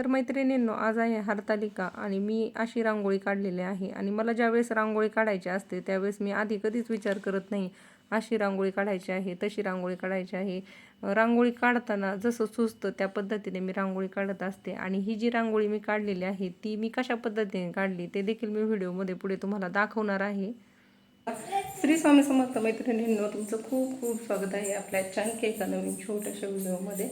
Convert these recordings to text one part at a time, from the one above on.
तर मैत्रिणींनो आज आहे हरतालिका आणि मी अशी रांगोळी काढलेली आहे आणि मला ज्यावेळेस रांगोळी काढायची असते त्यावेळेस मी आधी कधीच विचार करत नाही अशी रांगोळी काढायची आहे तशी रांगोळी काढायची आहे. रांगोळी काढताना जसं सुचतं त्या पद्धतीने मी रांगोळी काढत असते आणि ही जी रांगोळी मी काढलेली आहे ती मी कशा पद्धतीने काढली ते देखील मी व्हिडिओमध्ये पुढे तुम्हाला दाखवणार आहे. श्री स्वामी समर्थ मैत्रिणींनो तुमचं खूप खूप स्वागत आहे आपल्या छान एका नवीन छोट्याशा व्हिडिओमध्ये.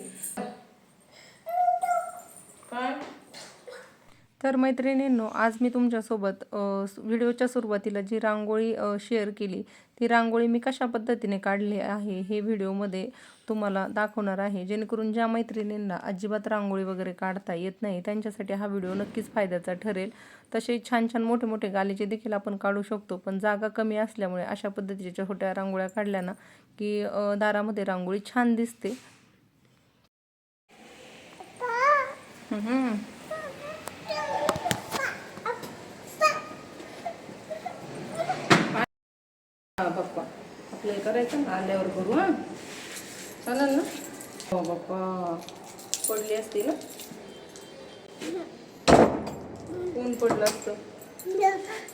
तर मैत्रिणींनो आज मी तुमच्यासोबत व्हिडिओच्या सुरुवातीला जी रांगोळी शेअर केली ती रांगोळी मी कशा पद्धतीने काढली आहे हे व्हिडिओमध्ये तुम्हाला दाखवणार आहे. जेणेकरून ज्या मैत्रिणींना अजिबात रांगोळी वगैरे काढता येत नाही त्यांच्यासाठी हा व्हिडिओ नक्कीच फायद्याचा ठरेल. तसे छान छान मोठे मोठे गालीचे देखील आपण काढू शकतो पण जागा कमी असल्यामुळे अशा पद्धतीच्या छोट्या रांगोळ्या काढल्या ना की दारामध्ये रांगोळी छान दिसते हम्म. हा बाप्पा. आपल्याला करायचं ना आल्यावर करू हा. चालेल ना? हो बाप्पा. पडली असती ना? ऊन पडलं असतं.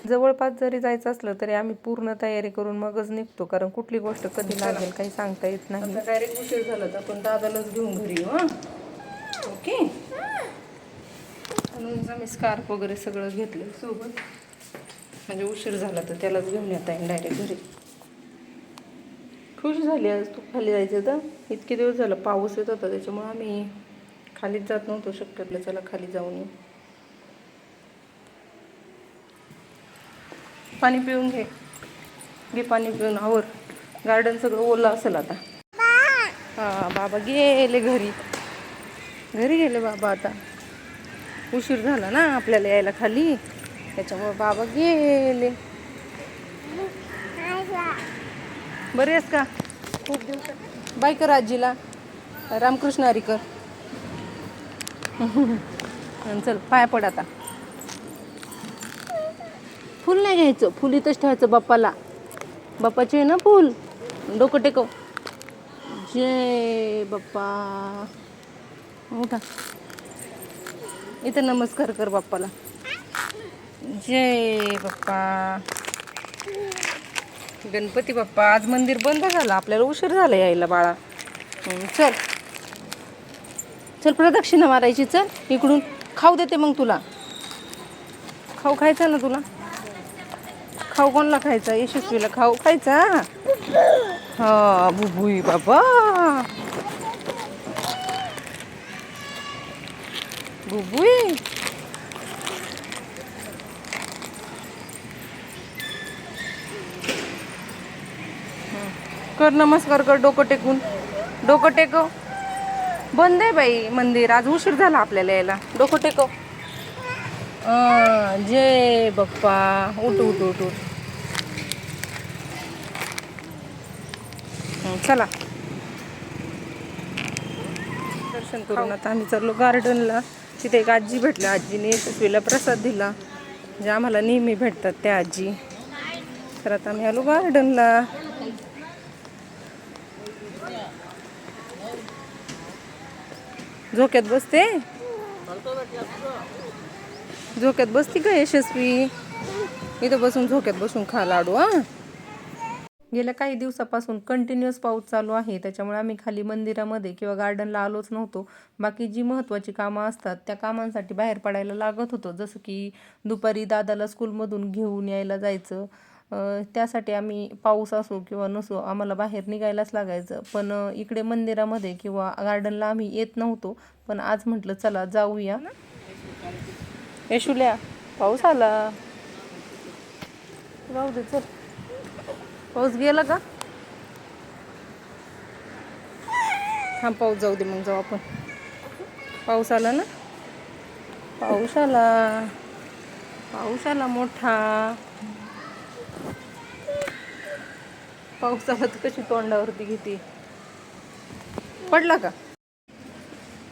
जवळपास जरी जायचं असलं तरी आम्ही पूर्ण तयारी करून मगच निघतो कारण कुठली गोष्ट कधी लागेल काही सांगता येत नाही. डायरेक्ट उशीर झाला तर आपण दादालाच घेऊन घरी हा. ओके? म्हणून आम्ही स्कार्फ वगैरे सगळं घेतलं सोबत. म्हणजे उशीर झाला तर त्यालाच घेऊन येता येईल डायरेक्ट घरी. खुश झाली आज तू खाली जायचं तर. इतके दिवस झालं पाऊस येत होता त्याच्यामुळे आम्ही खालीच जात नव्हतो शक्यतलं चला खाली जाऊन येऊ. पाणी पिऊन घे. घे पाणी पिऊन आवर. गार्डन सगळं ओलं असेल आता. हा बाबा गेले घरी. घरी गेले बाबा आता. उशीर झाला ना आपल्याला यायला खाली. त्याच्यामुळे बाबा गेले. बरे आहेस का? खूप दिवस बाय कर आजीला. रामकृष्ण हरी कर. चल पाया पड आता. फुल नाही घ्यायचं. फुल इथंच ठेवायचं बाप्पाला. बाप्पाचे ना फुल? डोकं टेकव. जय बाप्पा. उठा. इथं नमस्कार कर बाप्पाला. जय बाप्पा. गणपती बाप्पा आज मंदिर बंद झालं. आपल्याला उशीर झाला यायला बाळा. चल. चल प्रदक्षिणा मारायची चल. इकडून खाऊ देते मग तुला. खाऊ खायचा ना तुला? खाऊ कोणला खायचा? यशस्वीला खाऊ खायचा? हा बुबुई बाबा. बुबुई कर नमस्कार कर डोकं टेकून. डोकं टेकव. बंद आहे बाई मंदिर. आज उशीर झाला आपल्याला यायला. डोकं टेकव. जय बाप्पा. उठ उठ उठ उठ. चला. दर्शन करून आता आम्ही चाललो गार्डनला. तिथे एक आजी भेटल्या. आजीने यशस्वीला प्रसाद दिला जे आम्हाला नेहमी भेटतात त्या आजी. तर आता आम्ही आलो गार्डनला झोक्यात बसते? झोक्यात बसती का यशस्वी? इथं बसून झोक्यात बसून खा लाडू हा. गेल्या काही दिवसापासून कंटिन्युअस पाऊस चालू आहे. त्याच्यामुळे आम्ही खाली मंदिरामध्ये किंवा गार्डनला आलोच नव्हतो. बाकी जी महत्त्वाची कामं असतात त्या कामांसाठी बाहेर पडायला लागत होतं. जसं की दुपारी दादाला स्कूलमधून घेऊन यायला जायचं. त्यासाठी आम्ही पाऊस असो किंवा नसो आम्हाला बाहेर निघायलाच लागायचं. पण इकडे मंदिरामध्ये किंवा गार्डनला आम्ही येत नव्हतो. पण आज म्हटलं चला जाऊया. येशुल्या पाऊस आला. जाऊ दे चल. पाऊस गेला का? थांब पाऊस जाऊ दे मग जाऊ आपण. पाऊस आला ना? पाऊस आला. पाऊस आला मोठा. पाऊस आला तर कशी तोंडावरती घेते? पडला का?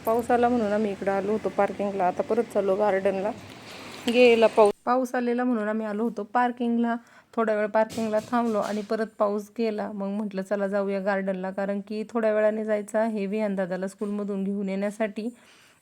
पाऊस आला म्हणून आम्ही इकडं आलो होतो पार्किंगला. आता परत चाललो गार्डनला. गेला पाऊस. पाऊस आलेला म्हणून आम्ही आलो होतो पार्किंगला. थोड्या वेळ पार्किंगला थांबलो आणि परत पाऊस गेला. मग म्हटलं चला जाऊया गार्डनला कारण की थोड्या वेळाने जायचं आहे विहान दादाला स्कूलमधून घेऊन येण्यासाठी.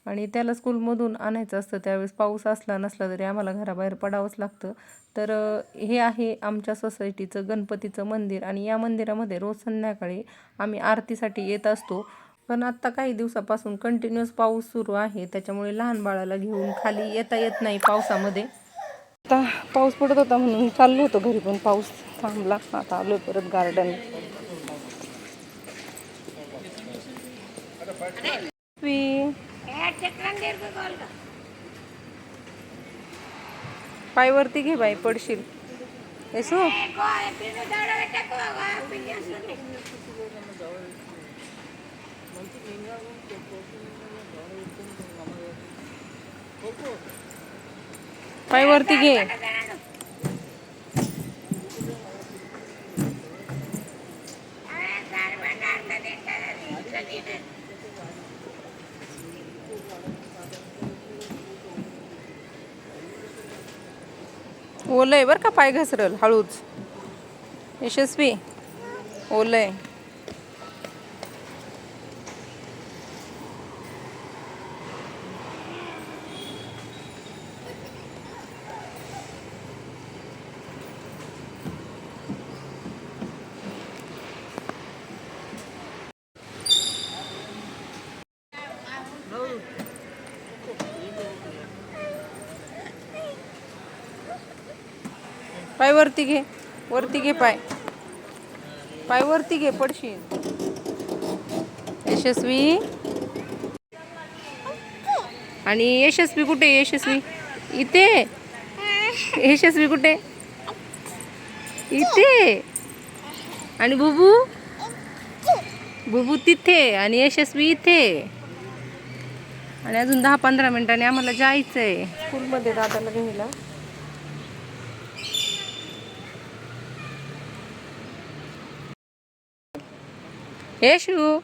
आणि त्याला स्कूलमधून आणायचं असतं. त्यावेळेस पाऊस असला नसला तरी आम्हाला घराबाहेर पडावंच लागतं. तर हे आहे आमच्या सोसायटीचं गणपतीचं मंदिर. आणि या मंदिरामध्ये रोज संध्याकाळी आम्ही आरतीसाठी येत असतो. पण आत्ता काही दिवसापासून कंटिन्युअस पाऊस सुरू आहे. त्याच्यामुळे लहान बाळाला घेऊन खाली येता येत नाही पावसामध्ये. आता पाऊस पडत होता म्हणून चाललो होतो घरी पण पाऊस थांबला. आता आलो परत गार्डन पायवरती घे बाई पडशील. येसू. पाय वरती घे. ओलय बर का पाय घसरल हळूच. यशस्वी. ओलय. आहे वरती घे वरती घे पाय. पाय वरती घे पडशील. यशस्वी. आणि यशस्वी कुठे यशस्वी? इथे यशस्वी कुठे इथे आणि बुबू? बुबू तिथे आणि यशस्वी इथे आणि अजून दहा पंधरा मिनिटांनी आम्हाला जायचंय. स्कूलमध्ये दादाला घ्यायला येशू.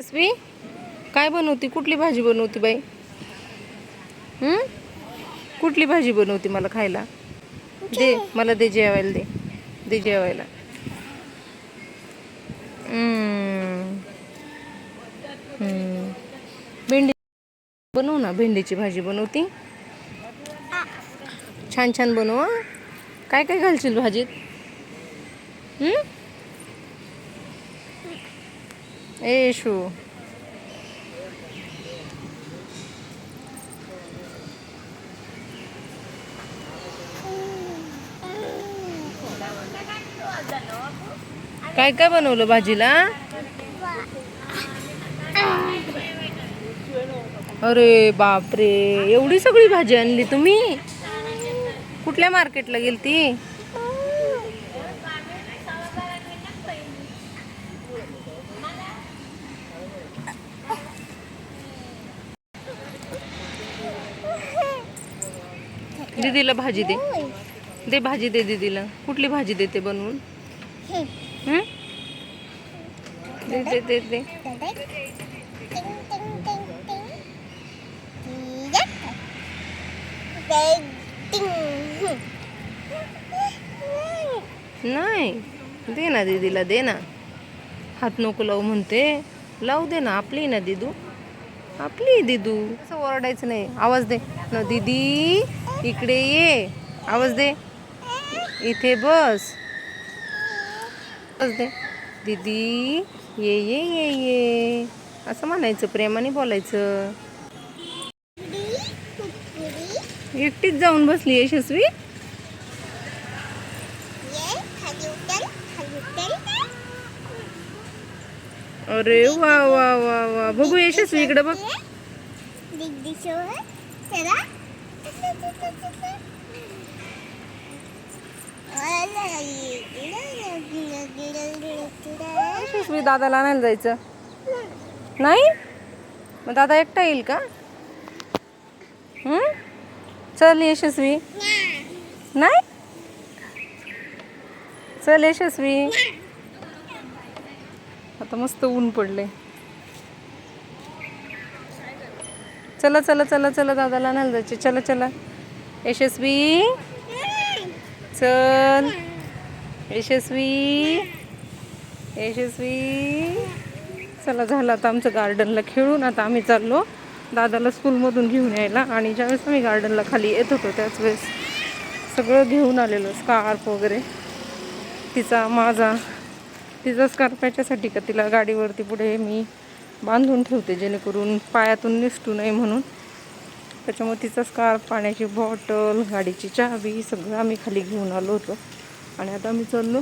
यशस्वी काय बनवती? कुठली भाजी बनवती बाई? हं? कुठली भाजी बनवती मला खायला? दे मला दे जेवायला दे. दे जेवायला. भेंडी बनव ना भेंडीची भाजी बनवती. छान छान बनव हं. काय काय घालशील भाजीत? हं? ए शू काय काय बनवलं भाजीला? अरे बापरे एवढी सगळी भाजी आणली तुम्ही? कुठल्या मार्केटला गेली ती दीदीला भाजी दे. दे भाजी दे दीदीला. कुठली भाजी देते बनवून? हं? दे दे दे नाही. दे ना दीदीला दे ना. हात नको लावू म्हणते. लावू दे ना आपली ना दिदू. आपली दिदू. असं ओरडायचं नाही. आवाज दे. न दीदी इकडे ये. आवाज दे. इथे बस. बस दे. दीदी ये ये ये ये. असं म्हणायचं प्रेमाने बोलायचं. एकटीच जाऊन बसली यशस्वी. अरे वा वा वा वा. बघू यशस्वी इकडे बघ. यशस्वी दादाला आणायला जायचं. नाही? मग दादा एकटा येईल का? चल यशस्वी. नाही? चल यशस्वी. आता मस्त ऊन पडले चला चला चला चला दादाला आणायला जायचे. चला चला. यशस्वी. चल. यशस्वी. यशस्वी. चला झालं आता आमचं गार्डनला खेळून. आता आम्ही चाललो दादाला स्कूलमधून घेऊन यायला. आणि ज्यावेळेस आम्ही गार्डनला खाली येत होतो त्याच वेळेस सगळं घेऊन आलेलो स्कार्फ वगैरे. तिचा माझा. तिचा स्कार्फ याच्यासाठी का? तिला गाडीवरती पुढे मी बांधून ठेवते जेणेकरून पायातून निसटू नये म्हणून. त्याच्यामुळे तिचा स्कार्फ पाण्याची बॉटल गाडीची चावी सगळं आम्ही खाली घेऊन आलो होतो. आणि आता आम्ही चाललो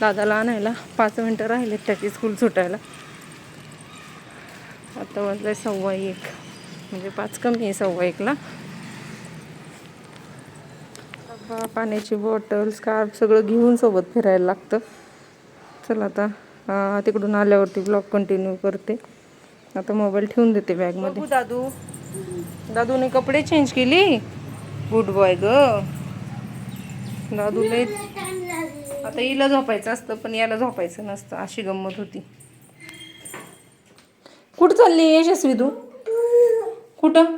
दादाला आणायला. पाच मिनटं राहिलेत त्याची स्कूल सुटायला. आता वाजलाय सव्वा एक. म्हणजे पाच कमी आहे सव्वा एकला. पाण्याची बॉटल स्कार्फ सगळं घेऊन सोबत फिरायला लागतं. चला आता तिकडून आल्यावरती ब्लॉग कंटिन्यू करते. आता मोबाईल ठेवून देते बॅगमध्ये दादू. दादूने कपडे चेंज केली? गुड बॉय ग. दादू लय आता हिला झोपायचं असतं पण याला झोपायचं नसतं. अशी गंमत होती. कुठं चालली यशस्वी तू? कुठं?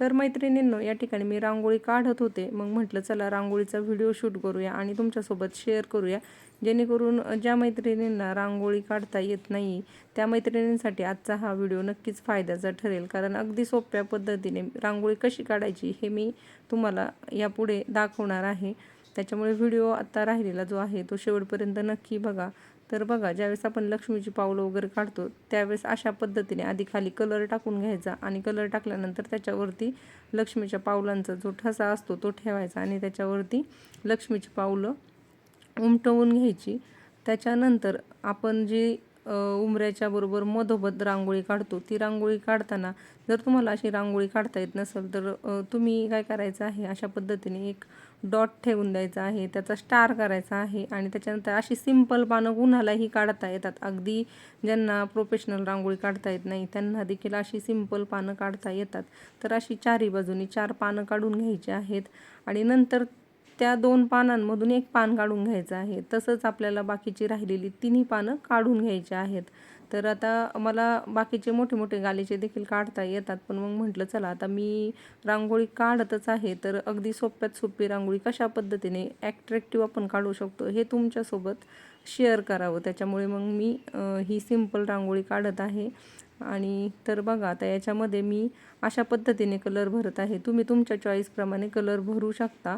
तर मैत्रिणींनो या ठिकाणी मी रांगोळी काढत होते. मग म्हटलं चला रांगोळीचा व्हिडिओ शूट करूया आणि तुमच्यासोबत शेअर करूया. जेणेकरून ज्या मैत्रिणींना रांगोळी काढता येत नाही त्या मैत्रिणींसाठी आजचा हा व्हिडिओ नक्कीच फायद्याचा ठरेल. कारण अगदी सोप्या पद्धतीने रांगोळी कशी काढायची हे मी तुम्हाला यापुढे दाखवणार आहे. त्याच्यामुळे व्हिडिओ आत्ता राहिलेला जो आहे तो शेवटपर्यंत नक्की बघा. तर बघा ज्यावेळेस आपण लक्ष्मीची पावलं वगैरे काढतो त्यावेळेस अशा पद्धतीने आधी खाली कलर टाकून घ्यायचा आणि कलर टाकल्यानंतर त्याच्यावरती लक्ष्मीच्या पावलांचा जो ठसा असतो तो ठेवायचा आणि त्याच्यावरती लक्ष्मीची पावलं उमटवून घ्यायची. त्याच्यानंतर आपण जी उमऱ्याच्या बरोबर मधोमध रांगोळी काढतो. ती रांगोळी काढताना जर तुम्हाला अशी रांगोळी काढता येत नसेल तर तुम्ही काय करायचं आहे? अशा पद्धतीने एक डॉट ठेवून द्यायचा आहे त्याचा स्टार करायचा आहे आणि त्याच्यानंतर अशी सिंपल पानं कुणालाही काढता येतात. अगदी ज्यांना प्रोफेशनल रांगोळी काढता येत नाही त्यांना देखील अशी सिंपल पानं काढता येतात. तर अशी चारी बाजूनी चार पानं काढून घ्यायची आहेत आणि नंतर त्या दोन पानांमधून एक पान काढून घ्यायचं आहे. तसंच आपल्याला बाकीची राहिलेली तिन्ही पानं काढून घ्यायची आहेत. तर आता मला बाकीचे मोठे मोठे गालीचे देखील काढता येतात. पण मग म्हटलं चला आता मी रांगोळी काढतच आहे. तर अगदी सोप्यात सोपी रांगोळी कशा पद्धतीने ॲट्रॅक्टिव्ह आपण काढू शकतो हे तुमच्यासोबत शेअर करावं. त्याच्यामुळे मग मी ही सिंपल रांगोळी काढत आहे. आणि तर बघा आता याच्यामध्ये मी अशा पद्धतीने कलर भरत आहे. तुम्ही तुमच्या चॉईसप्रमाणे कलर भरू शकता.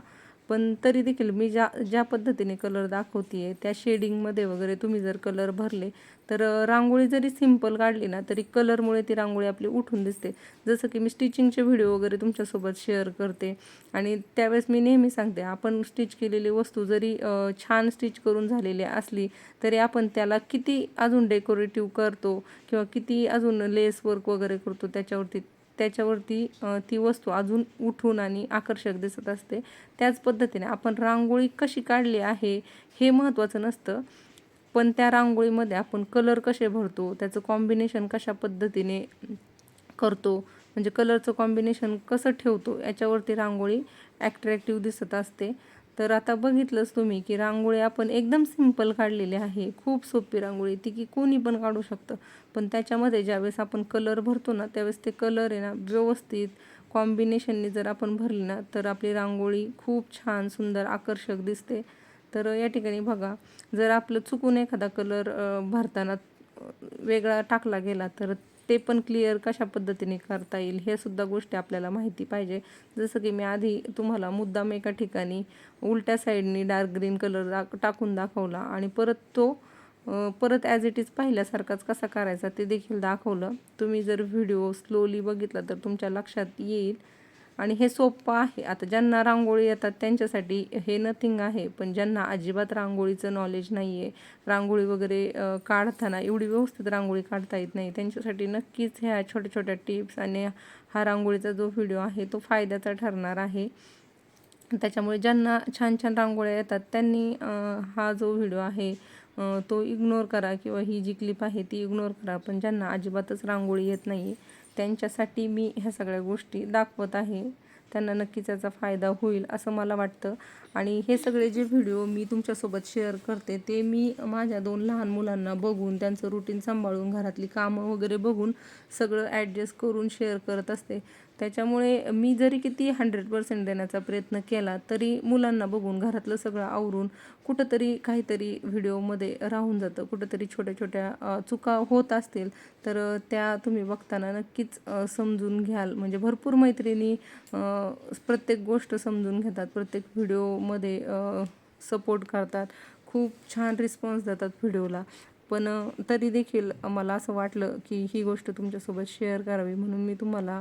पण तरी देखील मी ज्या ज्या पद्धतीने कलर दाखवते आहे त्या शेडिंगमध्ये वगैरे तुम्ही जर कलर भरले तर रांगोळी जरी सिंपल काढली ना तरी कलरमुळे ती रांगोळी आपली उठून दिसते. जसं की मी स्टिचिंगचे व्हिडिओ वगैरे तुमच्यासोबत शेअर करते. आणि त्यावेळेस मी नेहमी सांगते आपण स्टिच केलेली वस्तू जरी छान स्टिच करून झालेली असली तरी आपण त्याला किती अजून डेकोरेटिव्ह करतो किंवा किती अजून लेस वर्क वगैरे करतो त्याच्यावरती त्याच्यावरती ती वस्तू अजून उठून आणि आकर्षक दिसत असते. त्याच पद्धतीने आपण रांगोळी कशी काढली आहे हे महत्त्वाचं नसतं. पण त्या रांगोळीमध्ये आपण कलर कसे भरतो त्याचं कॉम्बिनेशन कशा पद्धतीने करतो म्हणजे कलरचं कॉम्बिनेशन कसं ठेवतो याच्यावरती रांगोळी ॲट्रॅक्टिव्ह दिसत असते. तर आता बघितलंच तुम्ही की रांगोळी आपण एकदम सिंपल काढलेली आहे. खूप सोपी रांगोळी ती की कोणी पण काढू शकतं. पण त्याच्यामध्ये ज्यावेळेस आपण कलर भरतो ना त्यावेळेस ते कलर आहे ना व्यवस्थित कॉम्बिनेशनने जर आपण भरली ना तर आपली रांगोळी खूप छान सुंदर आकर्षक दिसते. तर या ठिकाणी बघा जर आपलं चुकून एखादा कलर भरताना वेगळा टाकला गेला तर ते पण क्लिअर कशा पद्धतीने करता येईल हे सुद्धा गोष्टी आपल्याला माहिती पाहिजे. जसं की मी आधी तुम्हाला मुद्दाम एका ठिकाणी उलट्या साईडनी डार्क ग्रीन कलर दा टाकून दाखवला आणि परत तो परत ॲज इट इज पाहिल्यासारखाच कसा करायचा ते देखील दाखवलं. तुम्ही जर व्हिडिओ स्लोली बघितला तर तुमच्या लक्षात येईल. आणि हे सोपं आहे. आता ज्यांना रांगोळी येतात त्यांच्यासाठी हे नथिंग आहे. पण ज्यांना अजिबात रांगोळीचं नॉलेज नाही आहे रांगोळी वगैरे काढताना एवढी व्यवस्थित रांगोळी काढता येत नाही त्यांच्यासाठी नक्कीच ह्या छोट्या छोट्या टिप्स आणि हा रांगोळीचा जो व्हिडिओ आहे तो फायद्याचा ठरणार आहे. त्याच्यामुळे ज्यांना छान छान रांगोळ्या येतात त्यांनी हा जो व्हिडिओ आहे तो इग्नोर करा किंवा ही जी क्लिप आहे ती इग्नोर करा. पण ज्यांना अजिबातच रांगोळी येत नाही त्यांच्यासाठी मी ह्या सगळ्या गोष्टी दाखवत आहे. त्यांना नक्कीच याचा फायदा होईल असं मला वाटतं. आणि हे सगळे जे व्हिडिओ मी तुमच्यासोबत शेअर करते ते मी माझ्या दोन लहान मुलांना बघून त्यांचं रुटीन सांभाळून घरातली कामं वगैरे बघून सगळं ॲडजस्ट करून शेअर करत असते. त्याच्यामुळे मी जरी किती हंड्रेड पर्सेंट देण्याचा प्रयत्न केला तरी मुलांना बघून घरातलं सगळं आवरून कुठंतरी काहीतरी व्हिडिओमध्ये राहून जातं. कुठंतरी छोट्या छोट्या चुका होत असतील तर त्या तुम्ही बघताना नक्कीच समजून घ्याल. म्हणजे भरपूर मैत्रिणी प्रत्येक गोष्ट समजून घेतात प्रत्येक व्हिडिओमध्ये सपोर्ट करतात. खूप छान रिस्पॉन्स देतात व्हिडिओला. पण तरी देखील मला असं वाटलं की ही गोष्ट तुमच्यासोबत शेअर करावी म्हणून मी तुम्हाला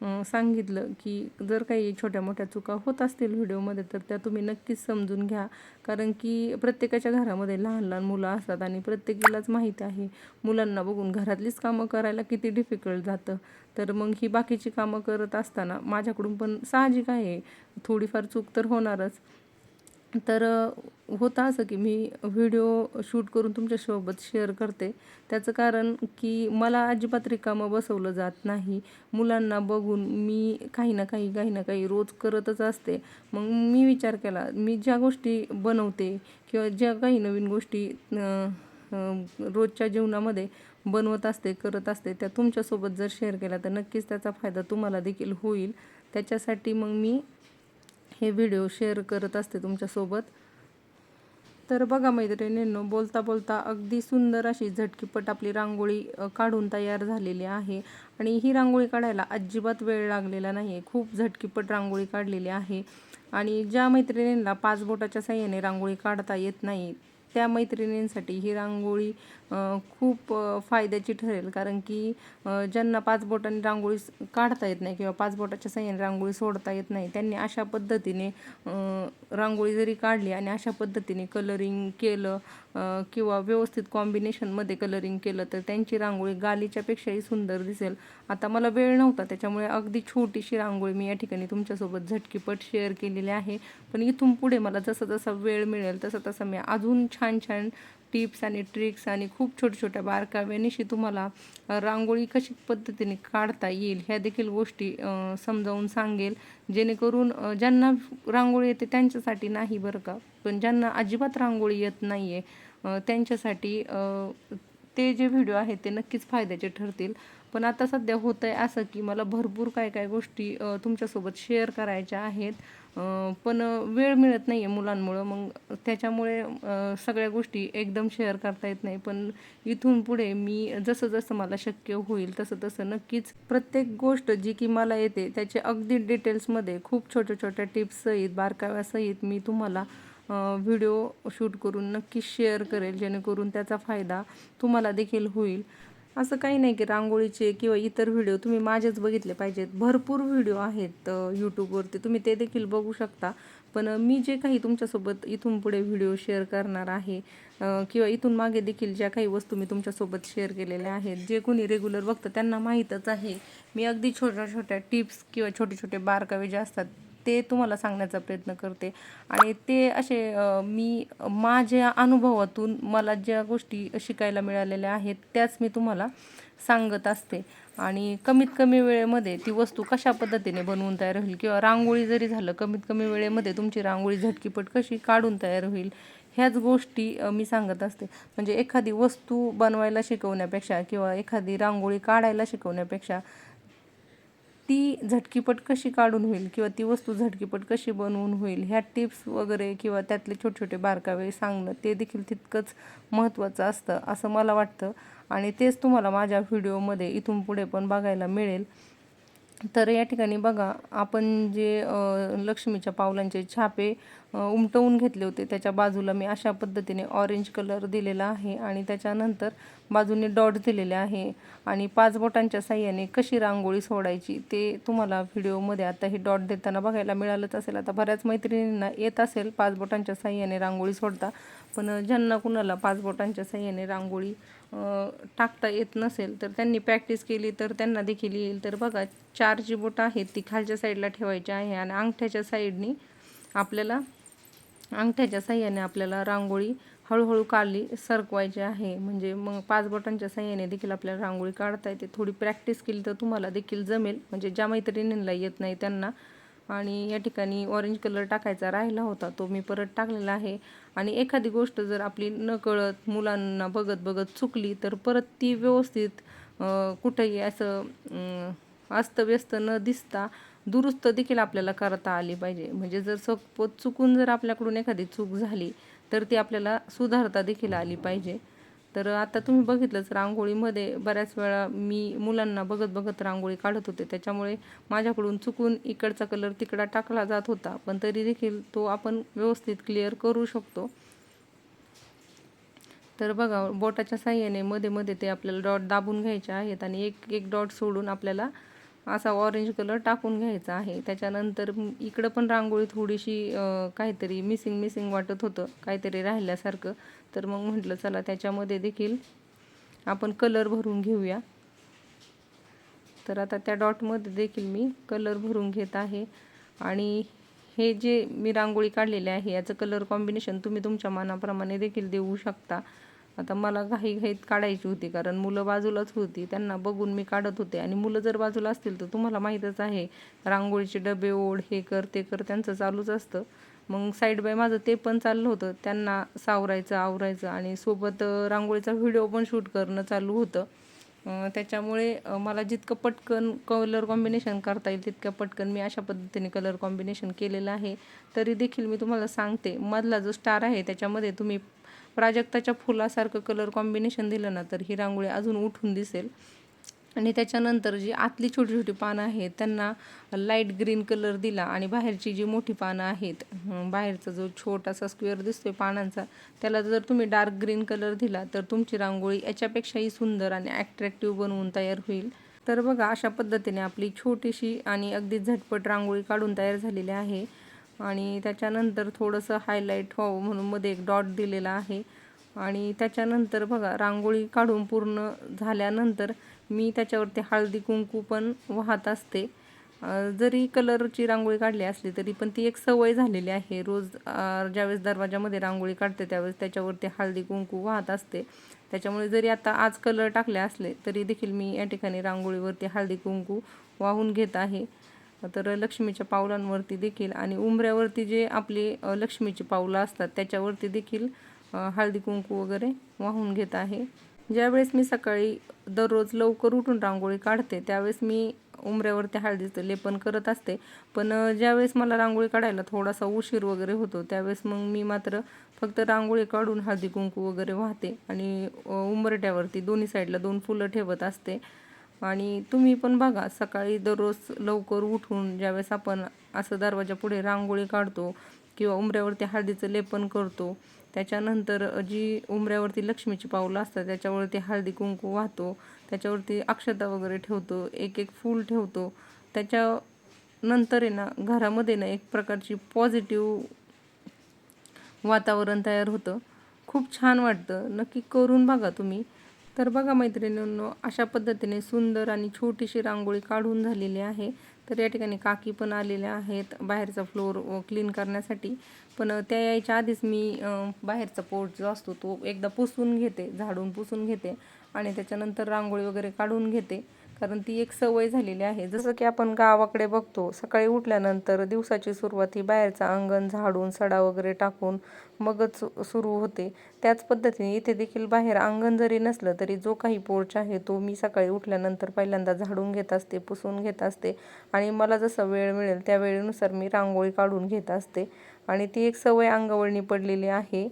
सांगितलं की जर काही छोट्या मोठ्या चुका होत असतील व्हिडिओमध्ये तर त्या तुम्ही नक्कीच समजून घ्या. कारण की प्रत्येकाच्या घरामध्ये लहान लहान मुलं असतात आणि प्रत्येकीलाच माहीत आहे मुलांना बघून घरातलीच कामं करायला किती डिफिकल्ट जातं. तर मग ही बाकीची कामं करत असताना माझ्याकडून पण साहजिक आहे. थोडीफार चूक तर होणारच. तर होतं असं की मी व्हिडिओ शूट करून तुमच्यासोबत शेअर करते. त्याचं कारण की मला अजिबात रिकामं बसवलं जात नाही. मुलांना बघून मी काही ना काही काही ना काही रोज करतच असते. मग मी विचार केला मी ज्या गोष्टी बनवते किंवा ज्या काही नवीन गोष्टी रोजच्या जीवनामध्ये बनवत असते करत असते त्या तुमच्यासोबत जर शेअर केल्या तर नक्कीच त्याचा फायदा तुम्हाला देखील होईल. त्याच्यासाठी मग मी हे व्हिडिओ शेअर करत असते तुमच्यासोबत. तर बघा मैत्रिणींनो बोलता बोलता अगदी सुंदर अशी झटकीपट आपली रांगोळी काढून तयार झालेली आहे. आणि ही रांगोळी काढायला अजिबात वेळ लागलेला नाही आहे खूप झटकीपट रांगोळी काढलेली आहे. आणि ज्या मैत्रिणींना पाच बोटाच्या साह्याने रांगोळी काढता येत नाही त्या मैत्रिणींसाठी ही रांगोळी खूप फायद्याची ठरेल. कारण की ज्यांना पाच बोटांनी रांगोळी काढता येत नाही किंवा पाच बोटाच्या सहाय्याने रांगोळी सोडता येत नाही त्यांनी अशा पद्धतीने रांगोळी जरी काढली आणि अशा पद्धतीने कलरिंग केलं किंवा व्यवस्थित कॉम्बिनेशनमध्ये कलरिंग केलं तर त्यांची रांगोळी गालीच्यापेक्षाही सुंदर दिसेल. आता मला वेळ नव्हता त्याच्यामुळे अगदी छोटीशी रांगोळी मी या ठिकाणी तुमच्यासोबत झटकीपट शेअर केलेली आहे. पण इथून पुढे मला जसं जसा वेळ मिळेल तसं तसं मी अजून छान छान टिप्स आणि ट्रिक्स आणि खूप छोट्या छोट्या बारकाव्यानिशी तुम्हाला रांगोळी कशी पद्धतीने काढता येईल ह्या देखील गोष्टी समजावून सांगेल. जेणेकरून ज्यांना रांगोळी येते त्यांच्यासाठी नाही बरं का. पण ज्यांना अजिबात रांगोळी येत नाही आहे त्यांच्यासाठी ते जे व्हिडिओ आहेत ते नक्कीच फायद्याचे ठरतील. पण आता सध्या होतं आहे असं की मला भरपूर काय काय गोष्टी तुमच्यासोबत शेअर करायच्या आहेत. पण वेळ मिळत नाही आहे मुलांमुळं. मग त्याच्यामुळे सगळ्या गोष्टी एकदम शेअर करता येत नाही. पण इथून पुढे मी जसं जसं मला शक्य होईल तसं तसं नक्कीच प्रत्येक गोष्ट जी की मला येते त्याचे अगदी डिटेल्समध्ये खूप छोट्या छोट्या टिप्ससहित बारकाव्यासहित मी तुम्हाला व्हिडिओ शूट करून नक्की शेअर करेल जेणेकरून त्याचा फायदा तुम्हाला देखील होईल. असं काही नाही की रांगोळीचे किंवा इतर व्हिडिओ तुम्ही माझेच बघितले पाहिजेत. भरपूर व्हिडिओ आहेत यूट्यूबवरती तुम्ही ते देखील बघू शकता. पण मी जे काही तुमच्यासोबत इथून पुढे व्हिडिओ शेअर करणार आहे किंवा इथून मागे देखील ज्या काही वस्तू मी तुमच्यासोबत शेअर केलेल्या आहेत जे कोणी रेग्युलर बघतं त्यांना माहीतच आहे. मी अगदी छोट्या छोट्या टिप्स किंवा छोटे छोटे बारकावे जे असतात ते तुम्हाला सांगण्याचा प्रयत्न करते. आणि ते असे मी माझ्या अनुभवातून मला ज्या गोष्टी शिकायला मिळालेल्या आहेत त्याच मी तुम्हाला सांगत असते. आणि कमीत कमी वेळेमध्ये ती वस्तू कशा पद्धतीने बनवून तयार होईल किंवा रांगोळी जरी झालं कमीत कमी वेळेमध्ये तुमची रांगोळी झटकीपट कशी काढून तयार होईल ह्याच गोष्टी मी सांगत असते. म्हणजे एखादी वस्तू बनवायला शिकवण्यापेक्षा किंवा एखादी रांगोळी काढायला शिकवण्यापेक्षा ती झटकीपट कशी काढून होईल किंवा ती वस्तू झटकीपट कशी बनवून होईल ह्या टिप्स वगैरे किंवा त्यातले छोटे छोटे बारकावे सांगणं ते देखील तितकंच महत्त्वाचं असतं असं मला वाटतं. आणि तेच तुम्हाला माझ्या व्हिडिओमध्ये इथून पुढे पण बघायला मिळेल. तर या ठिकाणी बघा आपण जे लक्ष्मीच्या पावलांचे छापे उमटवून घेतले होते त्याच्या बाजूला मी अशा पद्धतीने ऑरेंज कलर दिलेला आहे आणि त्याच्यानंतर बाजूने डॉट दिलेले आहे आणि पाच बोटांच्या साह्याने कशी रांगोळी सोडायची ते तुम्हाला व्हिडिओमध्ये आता हे डॉट देताना बघायला मिळालंच असेल. आता बऱ्याच मैत्रिणींना येत असेल पाच बोटांच्या साह्याने रांगोळी सोडता पण ज्यांना कुणाला पाच बोटांच्या साह्याने रांगोळी टाकता येत नसेल तर त्यांनी प्रॅक्टिस केली तर त्यांना देखील येईल. तर बघा चार जी बोटं आहेत ती खालच्या साईडला ठेवायची आहे आणि अंगठ्याच्या साईडनी आपल्याला अंगठ्याच्या साह्याने आपल्याला रांगोळी हळूहळू काढली सरकवायची आहे. म्हणजे मग पाच बोटांच्या साह्याने देखील आपल्याला रांगोळी काढता येते. थोडी प्रॅक्टिस केली तर तुम्हाला देखील जमेल. म्हणजे ज्या मैत्रिणींना येत नाही त्यांना आणि या ठिकाणी ऑरेंज कलर टाकायचा राहिला होता तो मी परत टाकलेला आहे. आणि एखादी गोष्ट जर आपली नकळत मुलांना बघत बघत चुकली तर परत ती व्यवस्थित कुठेही असं अस्तव्यस्त न दिसता दुरुस्त देखील आपल्याला करता आली पाहिजे. म्हणजे जर सपोज चुकून जर आपल्याकडून एखादी चूक झाली तर ती आपल्याला सुधारता देखील आली पाहिजे. तर आता तुम्ही बघितलंच रांगोळीमध्ये बऱ्याच वेळा मी मुलांना बघत बघत रांगोळी काढत होते. त्याच्यामुळे माझ्याकडून चुकून इकडचा कलर तिकडा टाकला जात होता. पण तरी देखील तो आपण व्यवस्थित क्लिअर करू शकतो. तर बघा बोटाच्या साह्याने मध्ये मध्ये ते आपल्याला डॉट दाबून घ्यायचे आहेत आणि एक एक डॉट सोडून आपल्याला असा ऑरेंज कलर टाकून घ्यायचा आहे. त्याच्यानंतर इकडं पण रांगोळी थोडीशी काहीतरी मिसिंग मिसिंग वाटत होतं काहीतरी राहिल्यासारखं. तर मग म्हटलं चला त्याच्यामध्ये देखील आपण कलर भरून घेऊया. तर आता त्या डॉटमध्ये देखील मी कलर भरून घेत आहे. आणि हे जे मी रांगोळी काढलेले आहे याचं कलर कॉम्बिनेशन तुम्ही तुमच्या मनाप्रमाणे देखील देऊ शकता. आता मला घाई घाईत काढायची होती कारण मुलं बाजूलाच होती. त्यांना बघून मी काढत होते. आणि मुलं जर बाजूला असतील तर तुम्हाला माहीतच आहे रांगोळीचे डबे ओढ हे कर ते कर त्यांचं चालूच असतं. मग साईड बाय माझं ते पण चाललं होतं. त्यांना सावरायचं आवरायचं आणि सोबत रांगोळीचा व्हिडिओ पण शूट करणं चालू होतं. त्याच्यामुळे मला जितकं पटकन कलर कॉम्बिनेशन करता येईल तितकं पटकन मी अशा पद्धतीने कलर कॉम्बिनेशन केलेलं आहे. तरी देखील मी तुम्हाला सांगते मधला जो स्टार आहे त्याच्यामध्ये तुम्ही प्राजक्ताच्या फुलासारखं कलर कॉम्बिनेशन दिलं ना तर ही रांगोळी अजून उठून दिसेल. आणि त्याच्यानंतर जी आतली छोटी छोटी पानं आहेत त्यांना लाइट ग्रीन कलर दिला आणि बाहेरची जी मोठी पानं आहेत बाहेरचा जो छोटासा स्क्वेअर दिसतोय पानांचा त्याला जर तुम्ही डार्क ग्रीन कलर दिला तर तुमची रांगोळी याच्यापेक्षाही सुंदर आणि ॲट्रॅक्टिव्ह बनवून तयार होईल. तर बघा अशा पद्धतीने आपली छोटीशी आणि अगदी झटपट रांगोळी काढून तयार झालेली आहे. आणि त्याच्यानंतर थोडंसं हायलाईट व्हावं म्हणून मध्ये एक डॉट दिलेला आहे. आणि त्याच्यानंतर बघा रांगोळी काढून पूर्ण झाल्यानंतर मी त्याच्यावरती हळदी कुंकू पण वाहत असते. जरी कलरची रांगोळी काढली असली तरी पण ती एक सवय झालेली आहे. रोज ज्यावेळेस दरवाजामध्ये रांगोळी काढते त्यावेळेस त्याच्यावरती हळदी कुंकू वाहत असते. त्याच्यामुळे जरी आता आज कलर टाकले असले तरी देखील मी या ठिकाणी रांगोळीवरती हळदी कुंकू वाहून घेत आहे. तर लक्ष्मीच्या पावलांवरती देखील आणि उंबऱ्यावरती जे आपली लक्ष्मीची पावलं असतात त्याच्यावरती देखील हळदी कुंकू वगैरे वाहून घेत आहे. ज्यावेळेस मी सकाळी दररोज लवकर उठून रांगोळी काढते त्यावेळेस मी उंबऱ्यावरती हळदीचं लेपन करत असते. पण ज्यावेळेस मला रांगोळी काढायला थोडासा उशीर वगैरे होतो त्यावेळेस मग मी मात्र फक्त रांगोळी काढून हळदी कुंकू वगैरे वाहते आणि उंबरट्यावरती दोन्ही साईडला दोन फुलं ठेवत असते. आणि तुम्ही पण बघा सकाळी दररोज लवकर उठून ज्यावेळेस आपण असं दरवाजा पुढे रांगोळी काढतो किंवा उंबऱ्यावरती हळदीचं लेपन करतो त्याच्यानंतर जी उंबऱ्यावरती लक्ष्मीची पावलं असतात त्याच्यावरती हळदी कुंकू वाहतो त्याच्यावरती अक्षता वगैरे ठेवतो एक एक फूल ठेवतो. त्याच्यानंतर आहे ना घरामध्ये ना एक प्रकारची पॉझिटिव्ह वातावरण तयार होतं. खूप छान वाटतं. नक्की करून बघा तुम्ही. तर बघा मैत्रिणींनो अशा पद्धतीने सुंदर आणि छोटीशी रांगोळी काढून झालेली आहे. तर या ठिकाणी काकी पण आलेल्या आहेत बाहेरचा फ्लोर क्लीन करण्यासाठी. पण त्या यायच्या आधीच मी बाहेरचा पोट जो असतो तो एकदा पुसून घेते झाडून पुसून घेते आणि त्याच्यानंतर रांगोळी वगैरे काढून घेते. कारण ती एक सवय झालेली आहे. जसं की आपण गावाकडे बघतो सकाळी उठल्यानंतर दिवसाची सुरुवात ही बाहेरचं अंगण झाडून सडा वगैरे टाकून मगच सुरू होते. त्याच पद्धतीने इथे देखील बाहेर अंगण जरी नसलं तरी जो काही पोर्च आहे तो मी सकाळी उठल्यानंतर पहिल्यांदा झाडून घेत असते पुसून घेत असते आणि मला जसं वेळ मिळेल त्या वेळेनुसार मी रांगोळी काढून घेत असते. आणि ती एक सवय अंगवळणी पडलेली आहे.